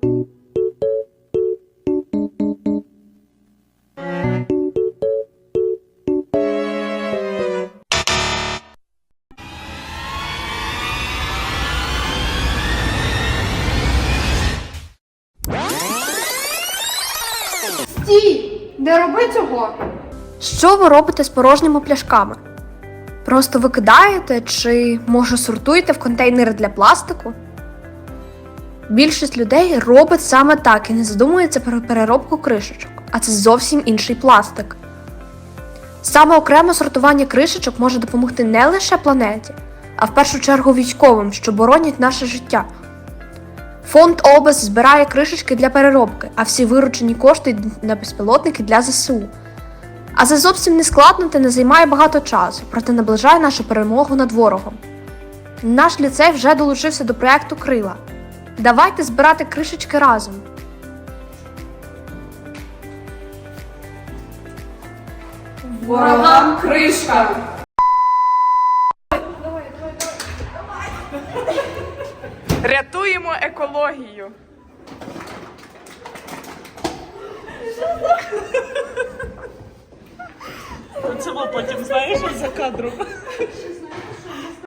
Стій! Не роби цього! Що ви робите з порожніми пляшками? Просто викидаєте чи, може, сортуєте в контейнери для пластику? Більшість людей робить саме так і не задумується про переробку кришечок, а це зовсім інший пластик. Саме окреме сортування кришечок може допомогти не лише планеті, а в першу чергу військовим, що боронять наше життя. Фонд ОБС збирає кришечки для переробки, а всі виручені кошти на безпілотники для ЗСУ. А це зовсім не складно та не займає багато часу, проте наближає нашу перемогу над ворогом. Наш ліцей вже долучився до проєкту Крила. Давайте збирати кришечки разом. Ворогам кришка! Рятуємо екологію. Це ми потім знаєш за кадром.